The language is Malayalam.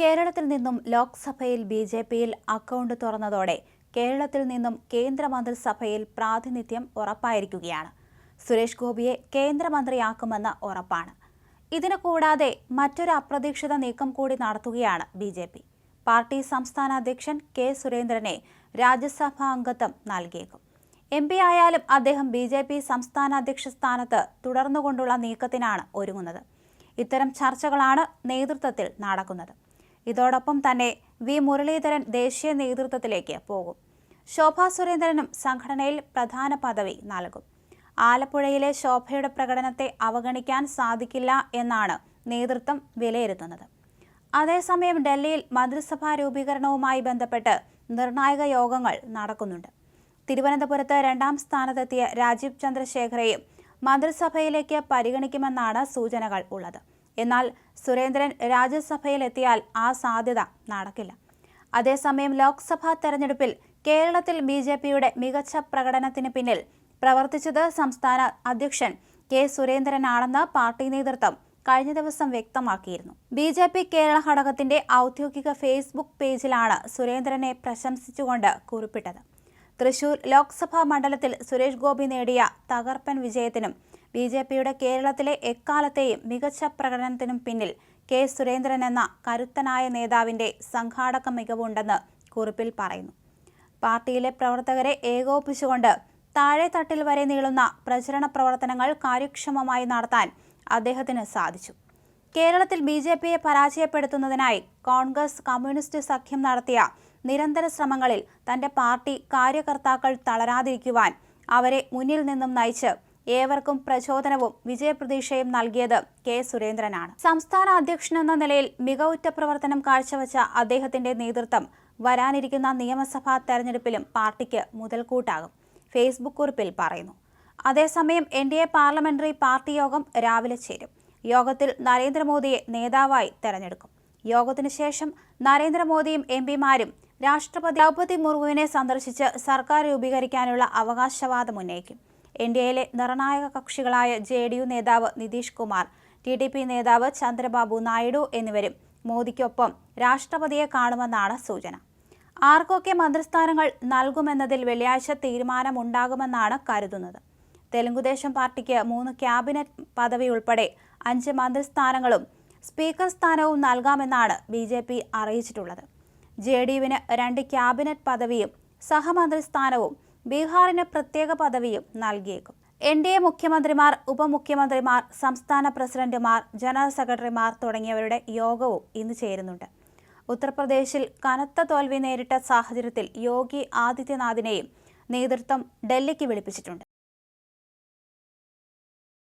കേരളത്തിൽ നിന്നും ലോക്സഭയിൽ ബി ജെ പിയിൽ അക്കൗണ്ട് തുറന്നതോടെ കേരളത്തിൽ നിന്നും കേന്ദ്രമന്ത്രിസഭയിൽ പ്രാതിനിധ്യം ഉറപ്പായിരിക്കുകയാണ്. സുരേഷ് ഗോപിയെ കേന്ദ്രമന്ത്രിയാക്കുമെന്ന് ഉറപ്പാണ്. ഇതിനു കൂടാതെ മറ്റൊരു അപ്രതീക്ഷിത നീക്കം കൂടി നടത്തുകയാണ് ബി ജെ പി. പാർട്ടി സംസ്ഥാന അധ്യക്ഷൻ കെ സുരേന്ദ്രനെ രാജ്യസഭാ അംഗത്വം നൽകിയേക്കും. എം പി ആയാലും അദ്ദേഹം ബി ജെ പി സംസ്ഥാന അധ്യക്ഷ സ്ഥാനത്ത് തുടർന്നുകൊണ്ടുള്ള നീക്കത്തിനാണ് ഒരുങ്ങുന്നത്. ഇത്തരം ചർച്ചകളാണ് നേതൃത്വത്തിൽ നടക്കുന്നത്. ഇതോടൊപ്പം തന്നെ വി മുരളീധരൻ ദേശീയ നേതൃത്വത്തിലേക്ക് പോകും. ശോഭാ സുരേന്ദ്രനും സംഘടനയിൽ പ്രധാന പദവി നൽകും. ആലപ്പുഴയിലെ ശോഭയുടെ പ്രകടനത്തെ അവഗണിക്കാൻ സാധിക്കില്ല എന്നാണ് നേതൃത്വം വിലയിരുത്തുന്നത്. അതേസമയം ഡൽഹിയിൽ മന്ത്രിസഭാ രൂപീകരണവുമായി ബന്ധപ്പെട്ട് നിർണായക യോഗങ്ങൾ നടക്കുന്നുണ്ട്. തിരുവനന്തപുരത്ത് രണ്ടാം സ്ഥാനത്തെത്തിയ രാജീവ് ചന്ദ്രശേഖരയും മന്ത്രിസഭയിലേക്ക് പരിഗണിക്കുമെന്നാണ് സൂചനകൾ ഉള്ളത്. എന്നാൽ സുരേന്ദ്രൻ രാജ്യസഭയിൽ എത്തിയാൽ ആ സാധ്യത നടക്കില്ല. അതേസമയം ലോക്സഭാ തെരഞ്ഞെടുപ്പിൽ കേരളത്തിൽ ബി ജെ പിയുടെ മികച്ച പ്രകടനത്തിന് പിന്നിൽ പ്രവർത്തിച്ചത് സംസ്ഥാന അധ്യക്ഷൻ കെ സുരേന്ദ്രനാണെന്ന് പാർട്ടി നേതൃത്വം കഴിഞ്ഞ ദിവസം വ്യക്തമാക്കിയിരുന്നു. ബി ജെ പി കേരള ഘടകത്തിന്റെ ഔദ്യോഗിക ഫേസ്ബുക്ക് പേജിലാണ് സുരേന്ദ്രനെ പ്രശംസിച്ചുകൊണ്ട് കുറിപ്പിട്ടത്. തൃശൂർ ലോക്സഭാ മണ്ഡലത്തിൽ സുരേഷ് ഗോപി നേടിയ തകർപ്പൻ വിജയത്തിനും ബി ജെ പിയുടെ കേരളത്തിലെ എക്കാലത്തെയും മികച്ച പ്രകടനത്തിനും പിന്നിൽ കെ സുരേന്ദ്രൻ എന്ന കരുത്തനായ നേതാവിന്റെ സംഘാടക മികവുണ്ടെന്ന് കുറിപ്പിൽ പറയുന്നു. പാർട്ടിയിലെ പ്രവർത്തകരെ ഏകോപിപ്പിച്ചുകൊണ്ട് താഴെത്തട്ടിൽ വരെ നീളുന്ന പ്രചരണ പ്രവർത്തനങ്ങൾ കാര്യക്ഷമമായി നടത്താൻ അദ്ദേഹത്തിന് സാധിച്ചു. കേരളത്തിൽ ബി ജെ പിയെ പരാജയപ്പെടുത്തുന്നതിനായി കോൺഗ്രസ് കമ്മ്യൂണിസ്റ്റ് സഖ്യം നടത്തിയ നിരന്തര ശ്രമങ്ങളിൽ തന്റെ പാർട്ടി കാര്യകർത്താക്കൾ തളരാതിരിക്കുവാൻ അവരെ മുന്നിൽ നിന്നും നയിച്ച് ഏവർക്കും പ്രചോദനവും വിജയപ്രതീക്ഷയും നൽകിയത് കെ സുരേന്ദ്രനാണ്. സംസ്ഥാന അധ്യക്ഷനെന്ന നിലയിൽ മികവുറ്റ പ്രവർത്തനം കാഴ്ചവെച്ച അദ്ദേഹത്തിന്റെ നേതൃത്വം വരാനിരിക്കുന്ന നിയമസഭാ തെരഞ്ഞെടുപ്പിലും പാർട്ടിക്ക് മുതൽക്കൂട്ടാകും. ഫേസ്ബുക്ക് കുറിപ്പിൽ പറയുന്നു. അതേസമയം N D A parliamentary party യോഗം രാവിലെ ചേരും. യോഗത്തിൽ നരേന്ദ്രമോദിയെ നേതാവായി തെരഞ്ഞെടുക്കും. യോഗത്തിനു ശേഷം നരേന്ദ്രമോദിയും എം പിമാരും രാഷ്ട്രപതി ദ്രൗപതി മുർമുവിനെ സന്ദർശിച്ച് സർക്കാർ രൂപീകരിക്കാനുള്ള അവകാശവാദം ഉന്നയിക്കും. എൻ ഡി എയിലെ നിർണായക കക്ഷികളായ ജെ ഡി യു നേതാവ് Nitish Kumar T D P നേതാവ് ചന്ദ്രബാബു നായിഡു എന്നിവരും മോദിക്കൊപ്പം രാഷ്ട്രപതിയെ കാണുമെന്നാണ് സൂചന. ആർക്കൊക്കെ മന്ത്രിസ്ഥാനങ്ങൾ നൽകുമെന്നതിൽ വെള്ളിയാഴ്ച തീരുമാനമുണ്ടാകുമെന്നാണ് കരുതുന്നത്. തെലുങ്കുദേശം പാർട്ടിക്ക് മൂന്ന് ക്യാബിനറ്റ് പദവി ഉൾപ്പെടെ അഞ്ച് മന്ത്രിസ്ഥാനങ്ങളും സ്പീക്കർ സ്ഥാനവും നൽകാമെന്നാണ് ബി ജെ പി അറിയിച്ചിട്ടുള്ളത്. ജെ ഡി യുവിന് രണ്ട് ക്യാബിനറ്റ് പദവിയും സഹമന്ത്രി സ്ഥാനവും ബീഹാറിന് പ്രത്യേക പദവിയും നൽകിയേക്കും. എൻ ഡി എ മുഖ്യമന്ത്രിമാർ ഉപമുഖ്യമന്ത്രിമാർ സംസ്ഥാന പ്രസിഡന്റുമാർ ജനറൽ സെക്രട്ടറിമാർ തുടങ്ങിയവരുടെ യോഗവും ഇന്ന് ചേരുന്നുണ്ട്. ഉത്തർപ്രദേശിൽ കനത്ത തോൽവി നേരിട്ട സാഹചര്യത്തിൽ യോഗി ആദിത്യനാഥിനെയും നേതൃത്വം ഡൽഹിക്ക് വിളിപ്പിച്ചിട്ടുണ്ട്.